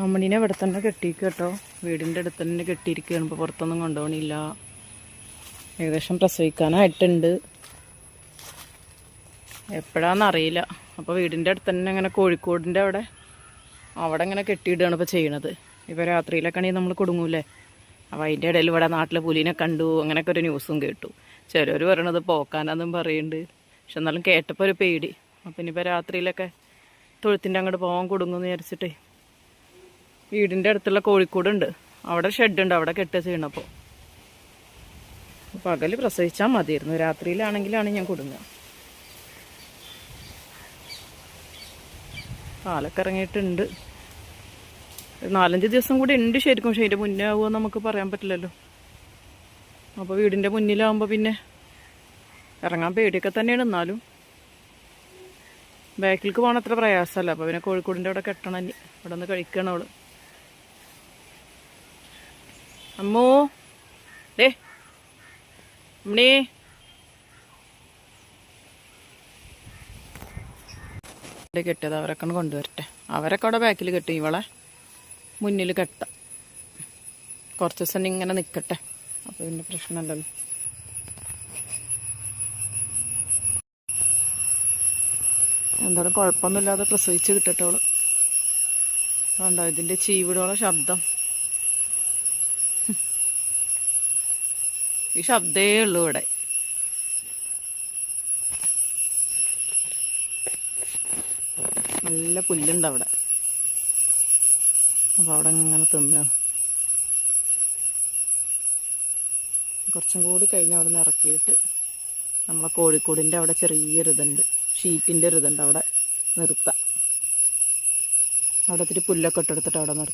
അമ്മണീനെ ഇവിടെ തന്നെ കെട്ടിയിരിക്കും കേട്ടോ. വീടിന്റെ അടുത്ത് തന്നെ കെട്ടിയിരിക്കുകയാണ് ഇപ്പോൾ പുറത്തൊന്നും കൊണ്ടുപോകണില്ല. ഏകദേശം പ്രസവിക്കാനായിട്ടുണ്ട്. എപ്പോഴാണെന്നറിയില്ല അപ്പോൾ വീടിന്റെ അടുത്ത് തന്നെ ഇങ്ങനെ കോഴിക്കോടിന്റെ അവിടെ അവിടെ ഇങ്ങനെ കെട്ടിയിടുകയാണ് ഇപ്പോൾ ചെയ്യണത്. ഇപ്പോൾ രാത്രിയിലൊക്കെ ആണെങ്കിൽ നമ്മൾ കുടുങ്ങൂലേ അപ്പോൾ അതിന്റെ ഇടയിൽ ഇവിടെ നാട്ടിലെ പുലിനെ കണ്ടു. അങ്ങനെയൊക്കെ ഒരു ന്യൂസും കേട്ടു. ചിലർ പറയണത് പോക്കാനാന്നും പറയുന്നുണ്ട് പക്ഷെ എന്നാലും കേട്ടപ്പോൾ ഒരു പേടി. അപ്പം ഇനിയിപ്പോൾ രാത്രിയിലൊക്കെ തൊഴുത്തിന്റെ അങ്ങോട്ട് പോകാൻ കൊടുങ്ങുമെന്ന് വിചാരിച്ചിട്ടേ. വീടിന്റെ അടുത്തുള്ള കോഴിക്കോടുണ്ട്. അവിടെ ഷെഡുണ്ട്. അവിടെ കെട്ടുക ചെയ്യണപ്പോൾ പകൽ പ്രസവിച്ചാൽ മതിയായിരുന്നു. രാത്രിയിലാണെങ്കിലാണ് ഞാൻ കുടുങ്ങുക. പാലൊക്കെ ഇറങ്ങിയിട്ടുണ്ട്. നാലഞ്ച് ദിവസം കൂടി ഉണ്ട് ശരിക്കും. പക്ഷേ അതിന്റെ മുന്നേ ആവുമോ നമുക്ക് പറയാൻ പറ്റില്ലല്ലോ. അപ്പോൾ വീടിന്റെ മുന്നിലാവുമ്പോൾ പിന്നെ ഇറങ്ങാൻ പേടിയൊക്കെ തന്നെയാണ് എന്നാലും. ബാക്കിലേക്ക് പോകണത്ര പ്രയാസമല്ല. അപ്പോൾ പിന്നെ കോഴിക്കോടിന്റെ അവിടെ കെട്ടണം ഇനി. ഇവിടെ നിന്ന് കഴിക്കണം അവൾ. അമ്മോ. ഡേ അമ്മണി കെട്ടിയത് അവരൊക്കെ കൊണ്ടുവരട്ടെ. അവരൊക്കെ അവിടെ ബാക്കിൽ കെട്ടും ഇവളെ മുന്നിൽ കെട്ടാം. കുറച്ച് ദിവസം ഇങ്ങനെ നിൽക്കട്ടെ അപ്പോൾ പിന്നെ പ്രശ്നമല്ലല്ലോ. എന്തായാലും കുഴപ്പമൊന്നുമില്ലാതെ പ്രസവിച്ച് കിട്ടട്ടോളൂ കണ്ടോ ഇതിന്റെ ചീവിടോളം ശബ്ദം. ഈ ശബ്ദേ ഉള്ളൂ ഇവിടെ. നല്ല പുല്ലുണ്ട് അവിടെ. അപ്പോൾ അവിടെ ഇങ്ങനെ തിന്നാണ് കുറച്ചും കൂടി കഴിഞ്ഞ് അവിടെ നിന്ന് ഇറക്കിയിട്ട് നമ്മളെ കോഴിക്കോടിന്റെ അവിടെ ചെറിയ ഇതുണ്ട്. ഷീറ്റിന്റെ ഒരു ഇതുണ്ട് അവിടെ നിർത്താം. അവിടെ ഇത്തിരി പുല്ലൊക്കെ ഇട്ടെടുത്തിട്ട് അവിടെ നിർത്താം.